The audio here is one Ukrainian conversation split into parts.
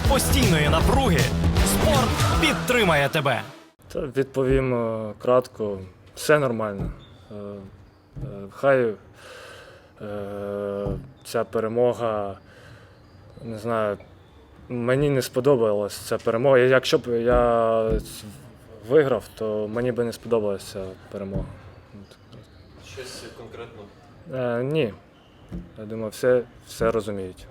серед постійної напруги спорт підтримає тебе. Та відповім кратко, все нормально. Е, е, Хай е, ця перемога, не знаю, мені не сподобалась ця перемога. Якщо б я виграв, то мені би не сподобалася ця перемога. Щось конкретно. Ні. Я думаю, все, все розуміють.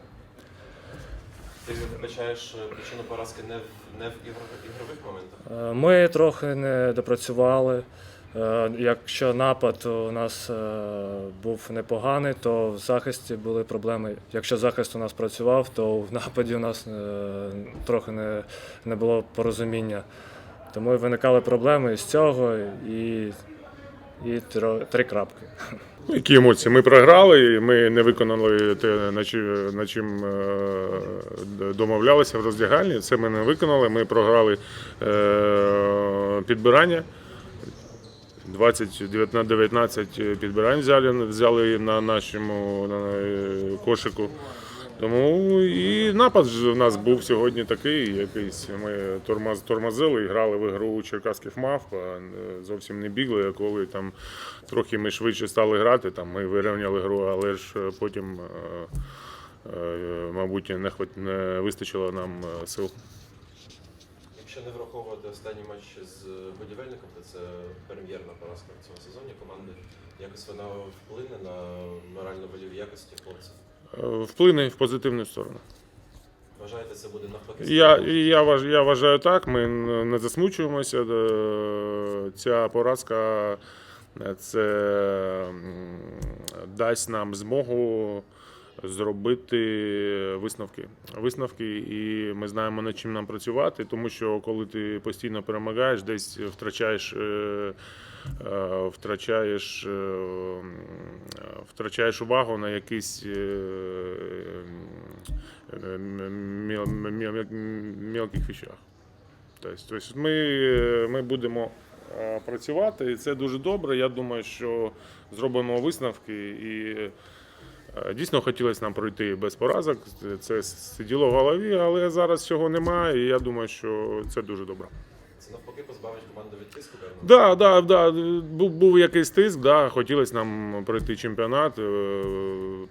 Ти вбачаєш е, причину поразки не в не в ігрових, моментах. Е, Ми трохи не допрацювали. Е, Якщо напад у нас був непоганий, то в захисті були проблеми. Якщо захист у нас працював, то в нападі у нас трохи не, не було порозуміння. Тому виникали проблеми з цього і, і тро- три крапки. Ну, Які емоції? Ми програли, ми не виконали те, на чим, е, домовлялися в роздягальні. Це ми не виконали. Ми програли е, підбирання. 20 19 підбирань взяли, взяли на нашому на, е, кошику. Тому і напад ж у нас був сьогодні такий, якийсь. Ми тормоз, тормозили і грали в ігру черкаських мав, е, зовсім не бігли. А коли там трохи ми швидше стали грати, там ми вирівняли гру, але ж е, потім, е, мабуть, не, хват- не вистачило нам сил. Якщо не враховувати останній матч з будівельником, то це прем'єрна поразка в цьому сезоні команди. Якось вона вплине на морально-вольові якості хлопців. Е, Вплине в позитивну сторону. Вважаєте, це буде навпаки? Я, я, вваж- я вважаю так, ми не засмучуємося. Е, Ця поразка е, це дасть нам змогу зробити висновки. Висновки, і ми знаємо, над чим нам працювати, тому що коли ти постійно перемагаєш, десь втрачаєш. е, е, Втрачаєш, е, втрачаєш увагу на якісь міл- міл- міл- мілких вещах. Тобто, ми, ми будемо працювати, і це дуже добре. Я думаю, що зробимо висновки і дійсно хотілося нам пройти без поразок. Це сиділо в голові, але зараз цього немає, і я думаю, що це дуже добре. Це навпаки позбавить команду від тиску, певно? Да, да, да. Був, був якийсь тиск, да. хотілося нам пройти чемпіонат, е,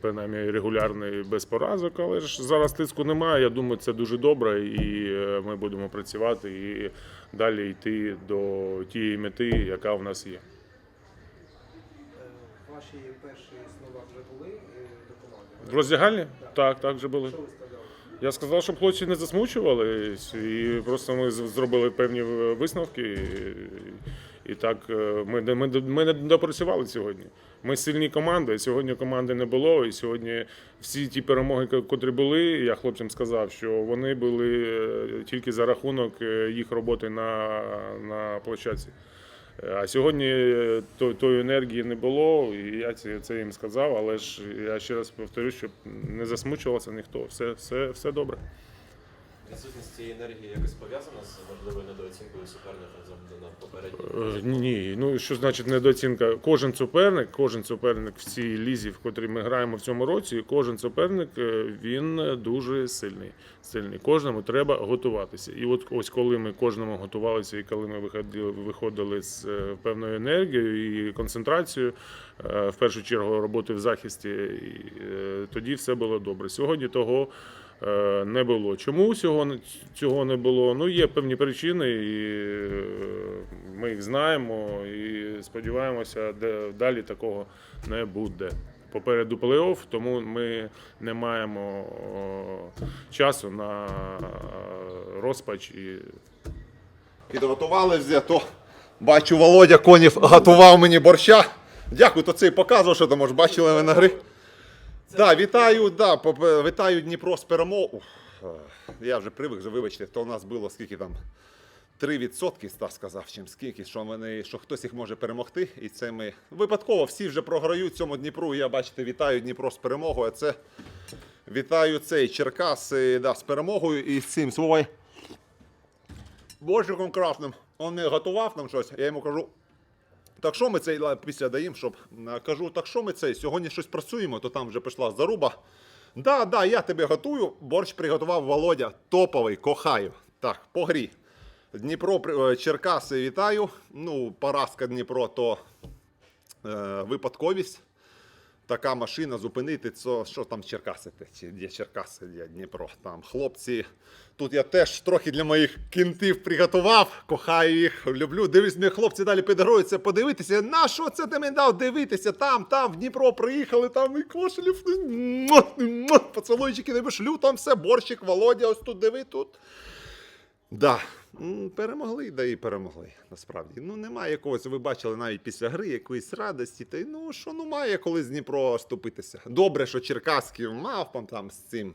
принаймні регулярний без поразок, але ж зараз тиску немає. Я думаю, це дуже добре, і е, ми будемо працювати і далі йти до тієї мети, яка в нас є. Ваші перші слова вже були е, до команди? В роздягальні? Так, так вже були. Що ви сказали? Я сказав, щоб хлопці не засмучувались, і просто ми зробили певні висновки. І, і так е, ми, не- ми, ми не допрацювали сьогодні. Ми сильні команди. Сьогодні команди не було. І сьогодні всі ті перемоги, ко- котрі були, я хлопцям сказав, що вони були е, тільки за рахунок їх роботи на, на площадці. А сьогодні е, тої енергії не було, і я це їм сказав, але ж я ще раз повторю, щоб не засмучувався ніхто. Все, все, все добре. Відсутність цієї енергії якось пов'язана з можливою недооцінкою суперника за на попередній. Е, Ні, ну що значить недооцінка? Кожен суперник, кожен суперник в цій лізі, в котрій ми граємо в цьому році, кожен суперник е, він дуже сильний. Сильний. Кожному треба готуватися. І от ось коли ми кожному готувалися, і коли ми виходили, виходили з е, певною енергією і концентрацією, в першу чергу роботи в захисті, тоді все було добре. Сьогодні того. Е, Не було. Чому цього, цього не було? Ну, є певні причини, і е, ми їх знаємо і сподіваємося, де далі такого не буде. Попереду плей-офф, тому ми не маємо часу на розпач і Підготувалися, то бачу, Володя Конів готував мені борща. Дякую, то це і показував, що там, може, бачили ви на гри. Да, вітаю, да, поп- вітаю Дніпро з перемогою. Я вже привик, вже вибачте, то у нас було скільки там. 3% Стас сказав, чим скільки, що вони, що хтось їх може перемогти. І це ми випадково всі вже програють цьому Дніпру. Я бачите, вітаю Дніпро з перемогою. А це вітаю цей Черкас е, да, з перемогою і з цим свой борщиком красним. Он не готував нам щось. Я йому кажу. Так що ми цей після даємо, щоб е, кажу, так що ми цей сьогодні щось працюємо, то там вже пішла заруба. Да, да, я тебе готую. Борщ приготував Володя. Топовий, кохаю. Так, по грі. Дніпро, е, Черкаси вітаю. Ну, поразка Дніпро то е, випадковість. Така машина зупинити, це що там Черкаси, чи де Черкаси, де Дніпро. Там хлопці. Тут я теж трохи для моїх кінтів приготував, кохаю їх, люблю. Дивлюсь, мені хлопці далі підгоруються, подивитися, на що це ти мені дав дивитися? Там, там, в Дніпро приїхали, там і кошелів. Поцілуйчики не шлю, там все, борщик, Володя, ось тут диви тут. Да, перемогли, да і перемогли. Насправді. Ну немає якогось, ви бачили навіть після гри якоїсь радості. Та ну що ну має коли з Дніпро ступитися. Добре, що Черкаський мав там з цим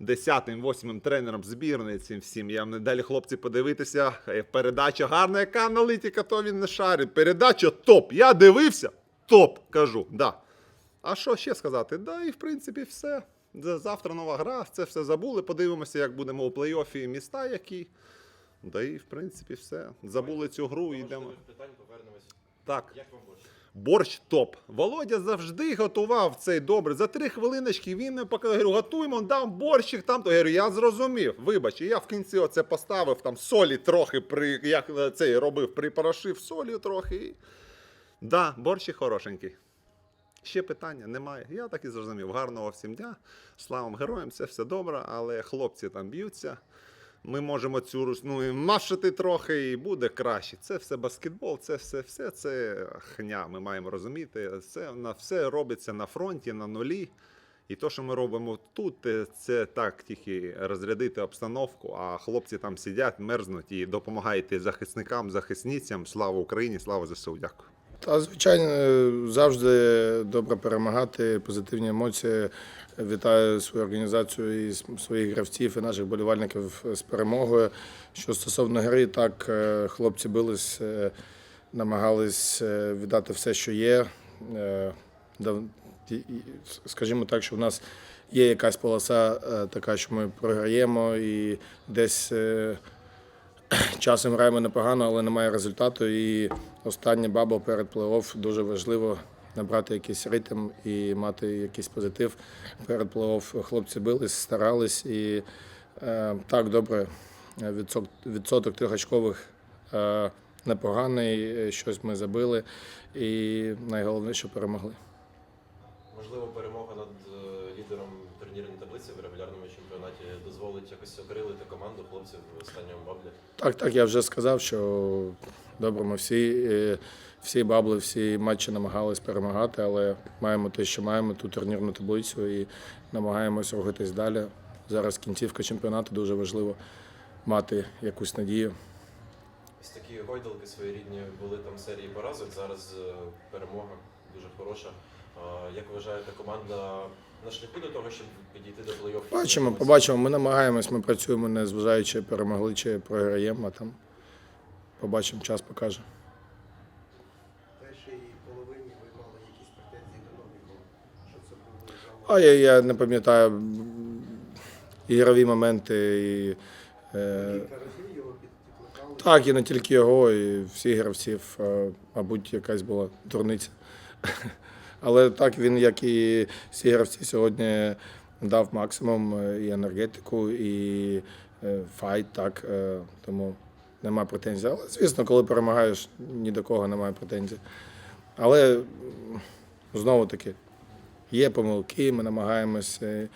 десятим, восьмим тренером збірної цим всім. Я вам далі хлопці подивитися. Е, Передача гарна, яка аналітика, то він не шарить. Передача топ. Я дивився. Топ, кажу. Да. А що ще сказати? Да, і в принципі все. Завтра нова гра, це все забули. Подивимося, як будемо у плей-офі міста які. Да і в принципі все. Забули цю гру і йдемо. Питань повернемось. Так. Як вам борщ? Борщ топ. Володя завжди готував цей добре. За три хвилиночки він не показав. Говорю, готуємо, дам борщик там. То я говорю, я зрозумів. Вибач, і я в кінці оце поставив там солі трохи при як е, цей робив, припорошив солі трохи. І... Да, борщик хорошенький. Ще питання немає. Я так і зрозумів. Гарного всім дня. Славам героям, це все добре, але хлопці там б'ються. Ми можемо цю ну, і машити трохи і буде краще. Це все баскетбол, це все, все це хня. Ми маємо розуміти. Це на все робиться на фронті, на нулі. І то, що ми робимо тут, е, це так тільки розрядити обстановку, а хлопці там сидять, мерзнуть і допомагаєте захисникам, захисницям. Слава Україні, слава ЗСУ. Дякую. Та звичайно, е, завжди добре перемагати, позитивні емоції. Вітаю свою організацію і своїх гравців і наших болівальників з перемогою. Що стосовно гри, так е, хлопці бились, е, намагались е, віддати все, що є. Е, Скажімо так, що в нас є якась полоса е, така, що ми програємо і десь. е, Часом граємо непогано, але немає результату. І останній бабл перед плей-офф дуже важливо набрати якийсь ритм і мати якийсь позитив. Перед плей-офф хлопці бились, старались і е, так добре. е, Відсоток, відсоток трьохочкових е, непоганий, е, щось ми забили. І найголовніше, перемогли. Можливо, перемога над е, таблиці в регулярному чемпіонаті дозволить якось окрилити команду хлопців в останньому баблі. Так, так, я вже сказав, що добре, ми всі, е, всі бабли, всі матчі намагались перемагати, але маємо те, що маємо, ту турнірну таблицю і намагаємося рухатись далі. Зараз кінцівка чемпіонату дуже важливо мати якусь надію. Ось такі гойдалки своєрідні були там серії поразок. Зараз е, перемога дуже хороша. Як вважаєте, команда на шляху до того, щоб підійти до плей-офф? Бачимо, побачимо. Ми намагаємось, ми працюємо, не зважаючи, перемогли чи програємо, а там побачимо, час покаже. А я, я не пам'ятаю ігрові моменти. І, е, кілька разів його підкликали? Так, і не тільки його, і всіх гравців, мабуть, якась була дурниця. Але так він, як і всі гравці, сьогодні дав максимум е, і енергетику, і е, файт, так. е, Тому нема претензій. Але, звісно, коли перемагаєш, ні до кого немає претензій. Але знову таки, є помилки, ми намагаємося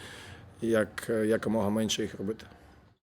як, якомога менше їх робити.